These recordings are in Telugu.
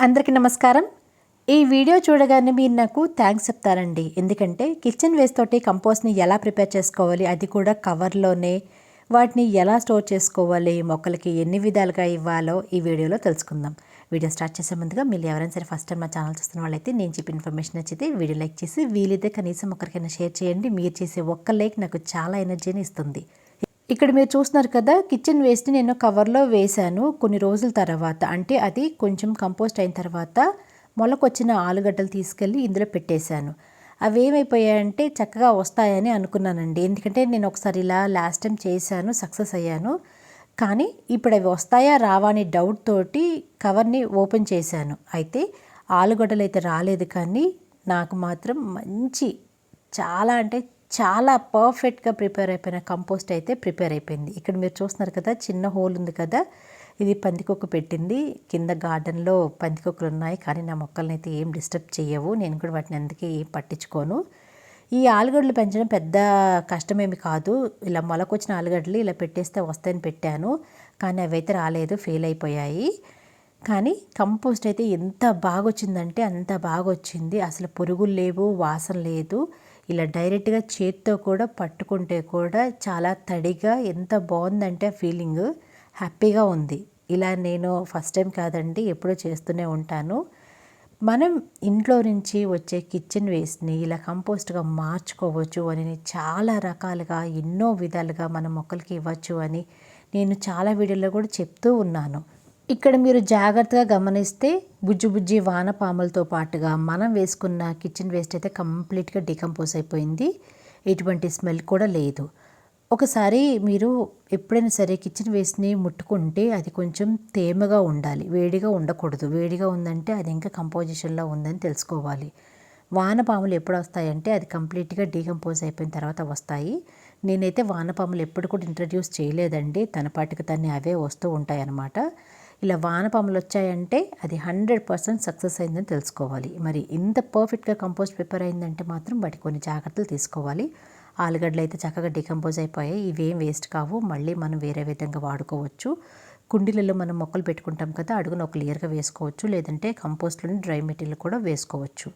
అందరికీ నమస్కారం. ఈ వీడియో చూడగానే మీరు నాకు థ్యాంక్స్ చెప్తారండి. ఎందుకంటే కిచెన్ వేస్ట్ తోటి కంపోస్ట్ని ఎలా ప్రిపేర్ చేసుకోవాలి అది కూడా కవర్లోనే వాటిని ఎలా స్టోర్ చేసుకోవాలి మొక్కలకి ఎన్ని విధాలుగా ఇవ్వాలో ఈ వీడియోలో తెలుసుకుందాం. వీడియో స్టార్ట్ చేసే ముందుగా మీరు ఎవరైనా సరే ఫస్ట్ టైం మా ఛానల్ చూస్తున్న వాళ్ళైతే నేను చెప్పిన ఇన్ఫర్మేషన్ నచ్చితే వీడియో లైక్ చేసి వీలైతే కనీసం ఒకరికైనా షేర్ చేయండి. మీరు చేసే ఒక్క లైక్ నాకు చాలా ఎనర్జీని ఇస్తుంది. ఇక్కడ మీరు చూస్తున్నారు కదా కిచెన్ వేస్ట్ని నేను కవర్లో వేశాను కొన్ని రోజుల తర్వాత. అంటే అది కొంచెం కంపోస్ట్ అయిన తర్వాత మొలకొచ్చిన ఆలుగడ్డలు తీసుకెళ్ళి ఇందులో పెట్టేశాను. అవి ఏమైపోయాయంటే చక్కగా వస్తాయని అనుకున్నానండి. ఎందుకంటే నేను ఒకసారి ఇలా లాస్ట్ టైం చేశాను సక్సెస్ అయ్యాను. కానీ ఇప్పుడు అవి వస్తాయా రావా అనే డౌట్ తోటి కవర్ని ఓపెన్ చేశాను. అయితే ఆలుగడ్డలు అయితే రాలేదు కానీ నాకు మాత్రం మంచి చాలా అంటే చాలా పర్ఫెక్ట్గా ప్రిపేర్ అయిపోయిన కంపోస్ట్ అయితే ప్రిపేర్ అయిపోయింది. ఇక్కడ మీరు చూస్తున్నారు కదా చిన్న హోల్ ఉంది కదా ఇది పందికొక్కు పెట్టింది. కింద గార్డెన్లో పందికొక్కులు ఉన్నాయి కానీ నా మొక్కల్ని అయితే ఏం డిస్టర్బ్ చేయవు నేను కూడా వాటిని అందుకే ఏం పట్టించుకోను. ఈ ఆలుగడ్డలు పెంచడం పెద్ద కష్టమేమి కాదు. ఇలా మొలకొచ్చిన ఆలుగడ్డలు ఇలా పెట్టేస్తే వస్తాయని పెట్టాను కానీ అవైతే రాలేదు ఫెయిల్ అయిపోయాయి. కానీ కంపోస్ట్ అయితే ఎంత బాగా వచ్చిందంటే అంత బాగా వచ్చింది అసలు పురుగులు లేవు వాసన లేదు. ఇలా డైరెక్ట్గా చేత్తో కూడా పట్టుకుంటే కూడా చాలా తడిగా ఎంత బాగుందంటే ఆ ఫీలింగ్. హ్యాపీగా ఉంది. ఇలా నేను ఫస్ట్ టైం కాదండి ఎప్పుడూ చేస్తూనే ఉంటాను. మనం ఇంట్లో నుంచి వచ్చే కిచెన్ వేస్ట్ని ఇలా కంపోస్ట్గా మార్చుకోవచ్చు అని చాలా రకాలుగా ఎన్నో విధాలుగా మన మొక్కలకి ఇవ్వచ్చు అని నేను చాలా వీడియోలో కూడా చెప్తూ ఉన్నాను. ఇక్కడ మీరు జాగ్రత్తగా గమనిస్తే బుజ్జి బుజ్జి వానపాములతో పాటుగా మనం వేసుకున్న కిచెన్ వేస్ట్ అయితే కంప్లీట్గా డికంపోజ్ అయిపోయింది. ఎటువంటి స్మెల్ కూడా లేదు. ఒకసారి మీరు ఎప్పుడైనా సరే కిచెన్ వేస్ట్ని ముట్టుకుంటే అది కొంచెం తేమగా ఉండాలి. వేడిగా ఉండకూడదు. వేడిగా ఉందంటే అది ఇంకా కంపోజిషన్లో ఉందని తెలుసుకోవాలి. వానపాములు ఎప్పుడు వస్తాయంటే అది కంప్లీట్గా డీకంపోజ్ అయిపోయిన తర్వాత వస్తాయి. నేనైతే వానపాములు ఎప్పుడు కూడా ఇంట్రడ్యూస్ చేయలేదండి. తన పాటికి తన్ని అవే వస్తూ ఉంటాయి అన్నమాట ఇలా వానపాములు వచ్చాయంటే అది హండ్రెడ్ పర్సెంట్ సక్సెస్ అయిందని తెలుసుకోవాలి. మరి ఇంత పర్ఫెక్ట్గా కంపోస్ట్ ప్రిపేర్ అయిందంటే మాత్రం వాటి కొన్ని జాగ్రత్తలు తీసుకోవాలి. ఆలుగడ్డలు అయితే చక్కగా డికంపోజ్ అయిపోయాయి. ఇవేం వేస్ట్ కావు. మళ్ళీ మనం వేరే విధంగా వాడుకోవచ్చు. కుండీలలో మనం మొక్కలు పెట్టుకుంటాం కదా అడుగున ఒక క్లియర్గా వేసుకోవచ్చు. లేదంటే కంపోస్ట్లోని డ్రై మెటీరియల్ కూడా వేసుకోవచ్చు.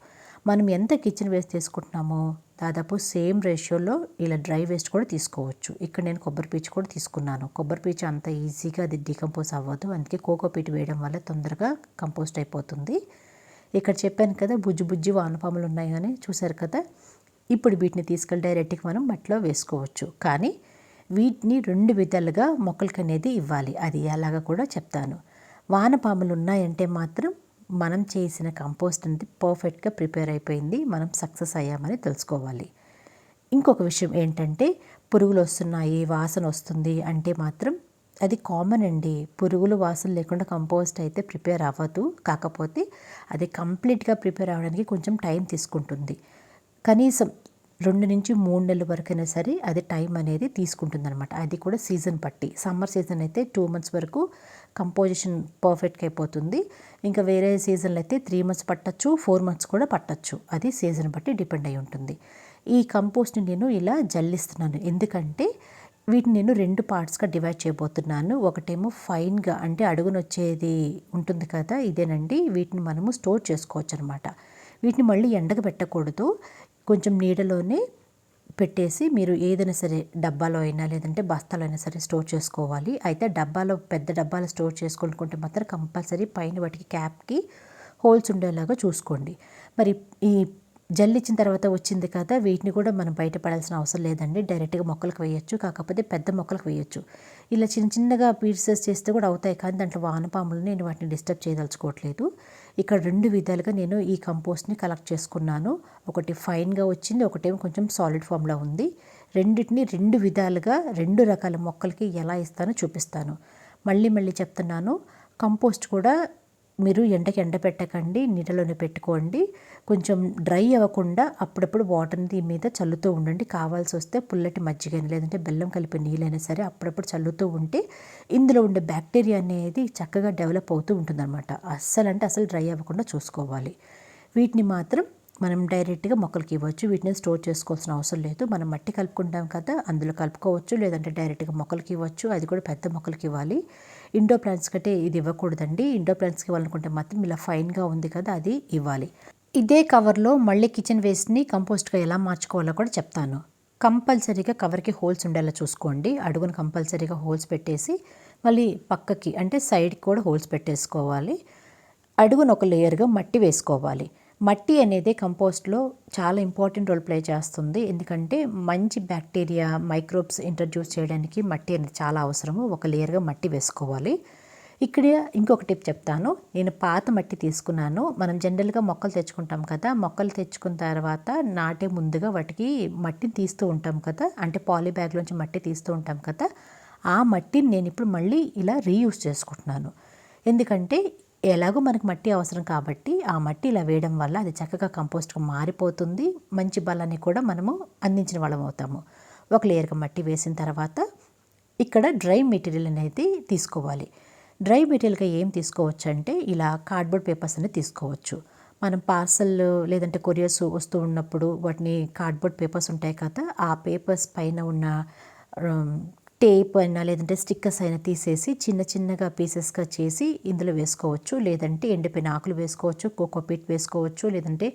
మనం ఎంత కిచెన్ వేస్ట్ తీసుకుంటున్నామో దాదాపు సేమ్ రేషియోలో ఇలా డ్రై వేస్ట్ కూడా తీసుకోవచ్చు. ఇక్కడ నేను కొబ్బరి పీచు కూడా తీసుకున్నాను. కొబ్బరి పీచు అంత ఈజీగా అది డికంపోజ్ అవ్వదు. అందుకే కోకో పీచు వేయడం వల్ల తొందరగా కంపోస్ట్ అయిపోతుంది. ఇక్కడ చెప్పాను కదా బుజ్జి బుజ్జి వానపాములు ఉన్నాయి అని చూశారు కదా? ఇప్పుడు వీటిని తీసుకెళ్ళి డైరెక్ట్గా మనం మట్టిలో వేసుకోవచ్చు. కానీ వీటిని రెండు విధాలుగా మొక్కలకి అనేది ఇవ్వాలి. అది ఎలాగ కూడా చెప్తాను. వానపాములు ఉన్నాయంటే మాత్రం మనం చేసిన కంపోస్ట్ అనేది పర్ఫెక్ట్గా ప్రిపేర్ అయిపోయింది మనం సక్సెస్ అయ్యామని తెలుసుకోవాలి. ఇంకొక విషయం ఏంటంటే పురుగులు వస్తున్నాయి వాసన వస్తుంది అంటే మాత్రం అది కామన్ అండి. పురుగులు వాసన లేకుండా కంపోస్ట్ అయితే ప్రిపేర్ అవ్వదు. కాకపోతే అది కంప్లీట్గా ప్రిపేర్ అవ్వడానికి కొంచెం టైం తీసుకుంటుంది. కనీసం రెండు నుంచి మూడు నెలల వరకైనా సరే అది టైం అనేది తీసుకుంటుంది అనమాట అది కూడా సీజన్ బట్టి. సమ్మర్ సీజన్ అయితే టూ మంత్స్ వరకు కంపోజిషన్ పర్ఫెక్ట్గా అయిపోతుంది. ఇంకా వేరే సీజన్లో అయితే త్రీ మంత్స్ పట్టచ్చు ఫోర్ మంత్స్ కూడా పట్టచ్చు. అది సీజన్ బట్టి డిపెండ్ అయి ఉంటుంది. ఈ కంపోస్ట్ని నేను ఇలా జల్లిస్తున్నాను. ఎందుకంటే వీటిని నేను రెండు పార్ట్స్గా డివైడ్ చేయబోతున్నాను. ఒకటేమో ఫైన్గా అంటే అడుగునొచ్చేది ఉంటుంది కదా ఇదేనండి. వీటిని మనము స్టోర్ చేసుకోవచ్చు అనమాట వీటిని మళ్ళీ ఎండకు పెట్టకూడదు. కొంచెం నీడలోనే పెట్టేసి మీరు ఏదైనా సరే డబ్బాలో అయినా లేదంటే బస్తాలో అయినా సరే స్టోర్ చేసుకోవాలి. అయితే డబ్బాలో పెద్ద డబ్బాలో స్టోర్ చేసుకోవాలనుకుంటే మాత్రం కంపల్సరీ పైన వాటికి క్యాప్కి హోల్స్ ఉండేలాగా చూసుకోండి. మరి ఈ జల్లిచ్చిన తర్వాత వచ్చింది కదా వీటిని కూడా మనం బయటపడాల్సిన అవసరం లేదండి. డైరెక్ట్గా మొక్కలకు వేయచ్చు కాకపోతే పెద్ద మొక్కలకు వేయచ్చు. ఇలా చిన్న చిన్నగా పీసెస్ చేస్తే కూడా అవుతాయి కానీ దాంట్లో వానపాములు నేను వాటిని డిస్టర్బ్ చేయదలుచుకోవట్లేదు. ఇక్కడ రెండు విధాలుగా నేను ఈ కంపోస్ట్ని కలెక్ట్ చేసుకున్నాను. ఒకటి ఫైన్గా వచ్చింది ఒకటేమో కొంచెం సాలిడ్ ఫామ్లో ఉంది. రెండింటిని రెండు విధాలుగా రెండు రకాల మొక్కలకి ఎలా ఇస్తానో చూపిస్తాను. మళ్ళీ మళ్ళీ చెప్తున్నాను కంపోస్ట్ కూడా మీరు ఎండకి ఎండ పెట్టకండి నీడలోనే పెట్టుకోండి. కొంచెం డ్రై అవ్వకుండా అప్పుడప్పుడు వాటర్ని దీని మీద చల్లుతూ ఉండండి. కావాల్సి వస్తే పుల్లటి మజ్జిగ లేదంటే బెల్లం కలిపి నీళ్ళైనా సరే అప్పుడప్పుడు చల్లుతూ ఉంటే ఇందులో ఉండే బ్యాక్టీరియా అనేది చక్కగా డెవలప్ అవుతూ ఉంటుందన్నమాట. అస్సలు అంటే అసలు డ్రై అవ్వకుండా చూసుకోవాలి. వీటిని మాత్రం మనం డైరెక్ట్గా మొక్కలకి ఇవ్వచ్చు. వీటిని స్టోర్ చేసుకోవాల్సిన అవసరం లేదు. మనం మట్టి కలుపుకుంటాం కదా అందులో కలుపుకోవచ్చు. లేదంటే డైరెక్ట్గా మొక్కలకి ఇవ్వచ్చు. అది కూడా పెద్ద మొక్కలకి ఇవ్వాలి. ఇండో ప్లాంట్స్ కంటే ఇది ఇవ్వకూడదండి. ఇండో ప్లాంట్స్కి ఇవ్వాలనుకుంటే మాత్రం ఇలా ఫైన్గా ఉంది కదా అది ఇవ్వాలి. ఇదే కవర్లో మళ్ళీ కిచెన్ వేస్ట్ని కంపోస్ట్గా ఎలా మార్చుకోవాలో కూడా చెప్తాను. కంపల్సరీగా కవర్కి హోల్స్ ఉండేలా చూసుకోండి. అడుగును కంపల్సరీగా హోల్స్ పెట్టేసి మళ్ళీ పక్కకి అంటే సైడ్కి కూడా హోల్స్ పెట్టేసుకోవాలి. అడుగున ఒక లేయర్గా మట్టి వేసుకోవాలి. మట్టి అనేది కంపోస్ట్లో చాలా ఇంపార్టెంట్ రోల్ ప్లే చేస్తుంది. ఎందుకంటే మంచి బ్యాక్టీరియా మైక్రోబ్స్ ఇంట్రడ్యూస్ చేయడానికి మట్టి అనేది చాలా అవసరము. ఒక లేయర్గా మట్టి వేసుకోవాలి. ఇక్కడ ఇంకొక టిప్ చెప్తాను. నేను పాత మట్టి తీసుకున్నాను. మనం జనరల్గా మొక్కలు తెచ్చుకుంటాం కదా మొక్కలు తెచ్చుకున్న తర్వాత నాటే ముందుగా వాటికి మట్టిని తీస్తూ ఉంటాం కదా అంటే పాలీ బ్యాగ్లోంచి మట్టి తీస్తూ ఉంటాం కదా ఆ మట్టిని నేను ఇప్పుడు మళ్ళీ ఇలా రీయూస్ చేసుకుంటున్నాను. ఎందుకంటే ఎలాగో మనకు మట్టి అవసరం కాబట్టి ఆ మట్టి ఇలా వేయడం వల్ల అది చక్కగా కంపోస్ట్గా మారిపోతుంది. మంచి బలాన్ని కూడా మనము అందించిన వాళ్ళం అవుతాము. ఒక లేయర్గా మట్టి వేసిన తర్వాత ఇక్కడ డ్రై మెటీరియల్ అనేది తీసుకోవాలి. డ్రై మెటీరియల్గా ఏం తీసుకోవచ్చు అంటే ఇలా కార్డ్బోర్డ్ పేపర్స్ అనేది తీసుకోవచ్చు. మనం పార్సల్ లేదంటే కొరియర్స్ వస్తూ ఉన్నప్పుడు వాటిని కార్డ్బోర్డ్ పేపర్స్ ఉంటాయి కదా ఆ పేపర్స్ పైన ఉన్న టేప్ అయినా లేదంటే స్టిక్కర్స్ అయినా తీసేసి చిన్న చిన్నగా పీసెస్గా చేసి ఇందులో వేసుకోవచ్చు. లేదంటే ఎండిపోయిన ఆకులు వేసుకోవచ్చు కోకోపీట్ వేసుకోవచ్చు లేదంటే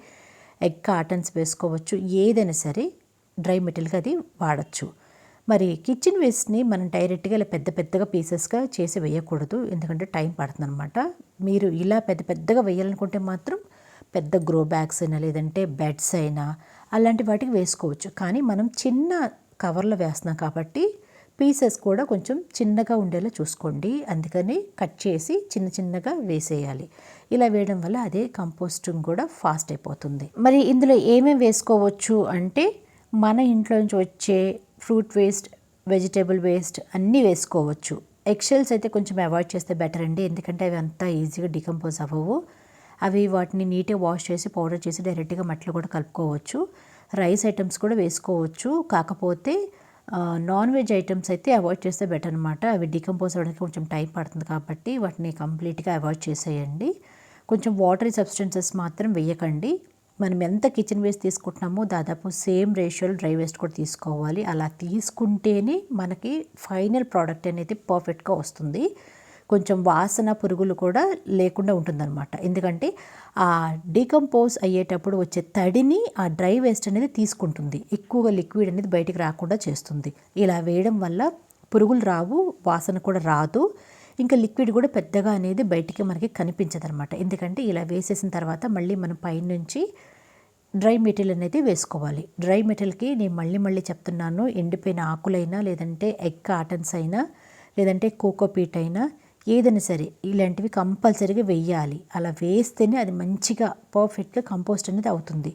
ఎగ్ కాటన్స్ వేసుకోవచ్చు. ఏదైనా సరే డ్రై మెటీరియల్గా అది వాడచ్చు. మరి కిచెన్ వేస్ట్ని మనం డైరెక్ట్గా ఇలా పెద్ద పెద్దగా పీసెస్గా చేసి వేయకూడదు. ఎందుకంటే టైం పడుతుంది అనమాట మీరు ఇలా పెద్ద పెద్దగా వేయాలనుకుంటే మాత్రం పెద్ద గ్రో బ్యాగ్స్ అయినా లేదంటే బెడ్స్ అయినా అలాంటి వాటికి వేసుకోవచ్చు. కానీ మనం చిన్న కవర్లో వేస్తున్నాం కాబట్టి పీసెస్ కూడా కొంచెం చిన్నగా ఉండేలా చూసుకోండి. అందుకని కట్ చేసి చిన్న చిన్నగా వేసేయాలి. ఇలా వేయడం వల్ల అదే కంపోస్టింగ్ కూడా ఫాస్ట్ అయిపోతుంది. మరి ఇందులో ఏమేమి వేసుకోవచ్చు అంటే మన ఇంట్లో నుంచి వచ్చే ఫ్రూట్ వేస్ట్ వెజిటేబుల్ వేస్ట్ అన్నీ వేసుకోవచ్చు. ఎక్సెల్స్ అయితే కొంచెం అవాయిడ్ చేస్తే బెటర్ అండి. ఎందుకంటే అవి అంతా ఈజీగా డికంపోజ్ అవ్వవు. అవి వాటిని నీట్గా వాష్ చేసి పౌడర్ చేసి డైరెక్ట్గా మట్లు కూడా కలుపుకోవచ్చు. రైస్ ఐటమ్స్ కూడా వేసుకోవచ్చు. కాకపోతే నాన్ వెజ్ ఐటమ్స్ అయితే అవాయిడ్ చేస్తే బెటర్ అనమాట అవి డికంపోజ్ అవ్వడానికి కొంచెం టైం పడుతుంది కాబట్టి వాటిని కంప్లీట్గా అవాయిడ్ చేసేయండి. కొంచెం వాటరీ సబ్స్టెన్సెస్ మాత్రం వేయకండి. మనం ఎంత కిచెన్ వేస్ట్ తీసుకుంటున్నామో దాదాపు సేమ్ రేషియోలో డ్రై వేస్ట్ కూడా తీసుకోవాలి. అలా తీసుకుంటేనే మనకి ఫైనల్ ప్రోడక్ట్ అనేది పర్ఫెక్ట్గా వస్తుంది. కొంచెం వాసన పురుగులు కూడా లేకుండా ఉంటుందన్నమాట. ఎందుకంటే ఆ డీకంపోజ్ అయ్యేటప్పుడు వచ్చే తడిని ఆ డ్రై వేస్ట్ అనేది తీసుకుంటుంది. ఎక్కువగా లిక్విడ్ అనేది బయటికి రాకుండా చేస్తుంది. ఇలా వేయడం వల్ల పురుగులు రావు వాసన కూడా రాదు. ఇంకా లిక్విడ్ కూడా పెద్దగా అనేది బయటికి మనకి కనిపించదు అనమాట ఎందుకంటే ఇలా వేసేసిన తర్వాత మళ్ళీ మనం పైనుంచి డ్రై మెటీరియల్ అనేది వేసుకోవాలి. డ్రై మెటీరియల్కి నేను మళ్ళీ మళ్ళీ చెప్తున్నాను ఎండిపోయిన ఆకులైనా లేదంటే ఎగ్ కాటన్స్ అయినా లేదంటే కోకోపీట్ అయినా ఏదైనా సరే ఇలాంటివి కంపల్సరీగా వేయాలి. అలా వేస్తేనే అది మంచిగా పర్ఫెక్ట్గా కంపోస్ట్ అనేది అవుతుంది.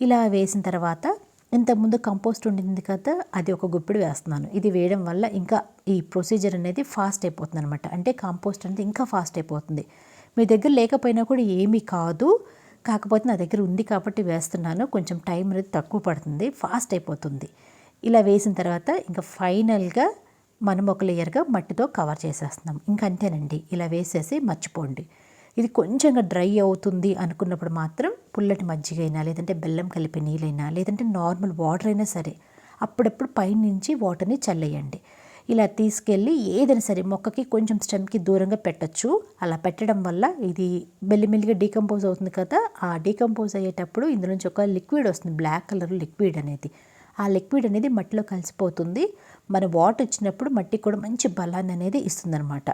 ఇలా వేసిన తర్వాత ఇంతకుముందు కంపోస్ట్ ఉండింది కదా అది ఒక గుప్పిడి వేస్తున్నాను. ఇది వేయడం వల్ల ఇంకా ఈ ప్రొసీజర్ అనేది ఫాస్ట్ అయిపోతుంది అనమాట అంటే కంపోస్ట్ అనేది ఇంకా ఫాస్ట్ అయిపోతుంది. మీ దగ్గర లేకపోయినా కూడా ఏమీ కాదు. కాకపోతే నా దగ్గర ఉంది కాబట్టి వేస్తున్నాను. కొంచెం టైం అనేది తక్కువ పడుతుంది. ఫాస్ట్ అయిపోతుంది. ఇలా వేసిన తర్వాత ఇంకా ఫైనల్గా మనం ఒక లేయర్గా మట్టితో కవర్ చేసేస్తున్నాం. ఇంకంతేనండి ఇలా వేసేసి మర్చిపోండి. ఇది కొంచెంగా డ్రై అవుతుంది అనుకున్నప్పుడు మాత్రం పుల్లటి మజ్జిగ అయినా లేదంటే బెల్లం కలిపి నీళ్ళైనా లేదంటే నార్మల్ వాటర్ అయినా సరే అప్పుడప్పుడు పైనుంచి వాటర్ని చల్లేయండి. ఇలా తీసుకెళ్ళి ఏదైనా సరే మొక్కకి కొంచెం స్టెమ్కి దూరంగా పెట్టచ్చు. అలా పెట్టడం వల్ల ఇది మెల్లిమెల్లిగా డీకంపోజ్ అవుతుంది కదా ఆ డీకంపోజ్ అయ్యేటప్పుడు ఇందులోంచి ఒక లిక్విడ్ వస్తుంది. బ్లాక్ కలర్ లిక్విడ్ అనేది. ఆ లిక్విడ్ అనేది మట్టిలో కలిసిపోతుంది. మన వాటర్ వచ్చినప్పుడు మట్టి కూడా మంచి బలాన్ని అనేది ఇస్తుందన్నమాట.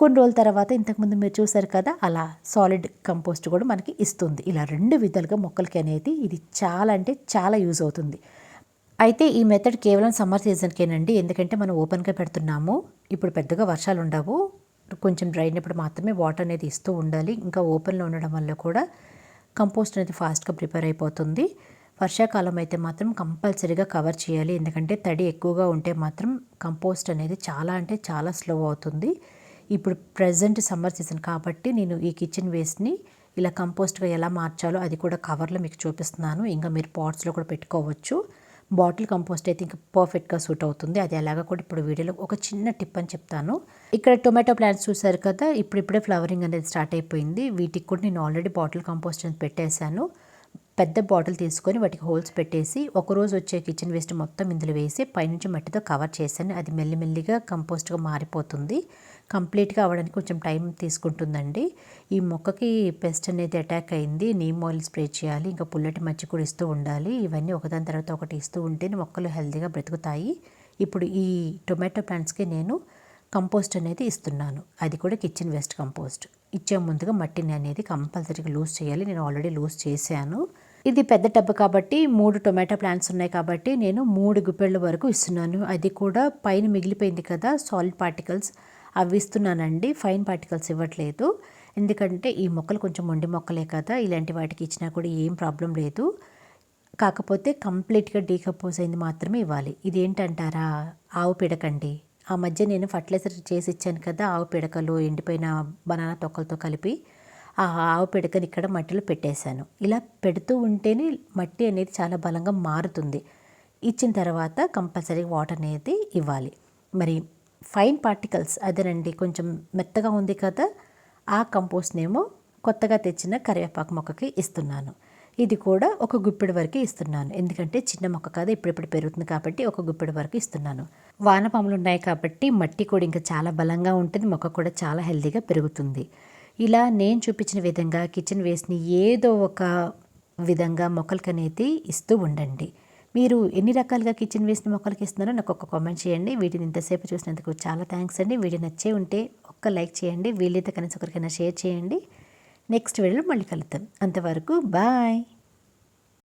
కొన్ని రోజుల తర్వాత ఇంతకుముందు మీరు చూసారు కదా అలా సాలిడ్ కంపోస్ట్ కూడా మనకి ఇస్తుంది. ఇలా రెండు విధాలుగా మొక్కలకి అనేది ఇది చాలా అంటే చాలా యూజ్ అవుతుంది. అయితే ఈ మెథడ్ కేవలం సమ్మర్ సీజన్కేనండి ఎందుకంటే మనం ఓపెన్గా పెడుతున్నాము. ఇప్పుడు పెద్దగా వర్షాలు ఉండవు. కొంచెం డ్రై అయినప్పుడు మాత్రమే వాటర్ అనేది ఇస్తూ ఉండాలి. ఇంకా ఓపెన్లో ఉండడం వల్ల కూడా కంపోస్ట్ అనేది ఫాస్ట్గా ప్రిపేర్ అయిపోతుంది. వర్షాకాలం అయితే మాత్రం కంపల్సరీగా కవర్ చేయాలి. ఎందుకంటే తడి ఎక్కువగా ఉంటే మాత్రం కంపోస్ట్ అనేది చాలా అంటే చాలా స్లో అవుతుంది. ఇప్పుడు ప్రజెంట్ సమ్మర్ సీజన్ కాబట్టి నేను ఈ కిచెన్ వేస్ట్ని ఇలా కంపోస్ట్గా ఎలా మార్చాలో అది కూడా కవర్లో మీకు చూపిస్తున్నాను. ఇంకా మీరు పాట్స్లో కూడా పెట్టుకోవచ్చు. బాటిల్ కంపోస్ట్ అయితే ఇంకా పర్ఫెక్ట్గా సూట్ అవుతుంది. అది ఎలాగ కూడా ఇప్పుడు వీడియోలో ఒక చిన్న టిప్ అని చెప్తాను. ఇక్కడ టొమాటో ప్లాంట్స్ చూసారు కదా ఇప్పుడిప్పుడే ఫ్లవరింగ్ అనేది స్టార్ట్ అయిపోయింది. వీటికి కూడా నేను ఆల్రెడీ బాటిల్ కంపోస్ట్ అని పెట్టేశాను. పెద్ద బాటిల్ తీసుకొని వాటికి హోల్స్ పెట్టేసి ఒకరోజు వచ్చే కిచెన్ వేస్ట్ మొత్తం ఇందులో వేసి పైనుంచి మట్టితో కవర్ చేశాను. అది మెల్లిమెల్లిగా కంపోస్ట్గా మారిపోతుంది. కంప్లీట్గా అవ్వడానికి కొంచెం టైం తీసుకుంటుందండి. ఈ మొక్కకి పెస్ట్ అనేది అటాక్ అయింది. నీమ్ ఆయిల్ స్ప్రే చేయాలి. ఇంకా పుల్లటి మచ్చి కూడా ఇస్తూ ఉండాలి. ఇవన్నీ ఒకదాని తర్వాత ఒకటి ఇస్తూ ఉంటేనే మొక్కలు హెల్తీగా బ్రతుకుతాయి. ఇప్పుడు ఈ టొమాటో ప్లాంట్స్కి నేను కంపోస్ట్ అనేది ఇస్తున్నాను. అది కూడా కిచెన్ వేస్ట్ కంపోస్ట్. ఇచ్చే ముందుగా మట్టిని అనేది కంపల్సరీగా లూజ్ చేయాలి. నేను ఆల్రెడీ లూజ్ చేశాను. ఇది పెద్ద టబ్ కాబట్టి మూడు టొమాటో ప్లాంట్స్ ఉన్నాయి కాబట్టి నేను మూడు గుప్పెళ్ళ వరకు ఇస్తున్నాను. అది కూడా పైన మిగిలిపోయింది కదా సాలిడ్ పార్టికల్స్. అవి ఇస్తున్నానండి. ఫైన్ పార్టికల్స్ ఇవ్వట్లేదు. ఎందుకంటే ఈ మొక్కలు కొంచెం మొండి మొక్కలే కదా ఇలాంటి వాటికి ఇచ్చినా కూడా ఏం ప్రాబ్లం లేదు. కాకపోతే కంప్లీట్గా డీకంపోజ్ అయింది మాత్రమే ఇవ్వాలి. ఇది ఏంటంటారా ఆవు పిడకండి. ఆ మధ్య నేను ఫర్టిలైజర్ చేసి ఇచ్చాను కదా ఆవు పిడకలు ఎండిపోయిన బనానా తొక్కలతో కలిపి. ఆ ఆవు పిడకని ఇక్కడ మట్టిలో పెట్టేశాను. ఇలా పెడుతూ ఉంటేనే మట్టి అనేది చాలా బలంగా మారుతుంది. ఇచ్చిన తర్వాత కంపల్సరీ వాటర్ అనేది ఇవ్వాలి. మరి ఫైన్ పార్టికల్స్ అదేనండి కొంచెం మెత్తగా ఉంది కదా ఆ కంపోస్ట్నేమో కొత్తగా తెచ్చిన కరివేపాకు మొక్కకి ఇస్తున్నాను. ఇది కూడా ఒక గుప్పెడు వరకు ఇస్తున్నాను. ఎందుకంటే చిన్న మొక్క కదా ఇప్పుడిప్పుడు పెరుగుతుంది కాబట్టి ఒక గుప్పెడు వరకు ఇస్తున్నాను. వానపాములు ఉన్నాయి కాబట్టి మట్టి కూడా ఇంకా చాలా బలంగా ఉంటుంది మొక్క కూడా చాలా హెల్తీగా పెరుగుతుంది. ఇలా నేను చూపించిన విధంగా కిచెన్ వేస్ట్ని ఏదో ఒక విధంగా మొక్కలకి అనేది ఇస్తూ ఉండండి. మీరు ఎన్ని రకాలుగా కిచెన్ వేస్ట్ని మొక్కలకి ఇస్తున్నారో నాకు ఒక కామెంట్ చేయండి. వీటిని ఇంతసేపు చూసినందుకు చాలా థ్యాంక్స్ అండి. వీడియో నచ్చే ఉంటే ఒక్క లైక్ చేయండి. వీలైతే కనీసం ఒకరికైనా షేర్ చేయండి. నెక్స్ట్ వీడియోలో మళ్ళీ కలుద్దాం. అంతవరకు బాయ్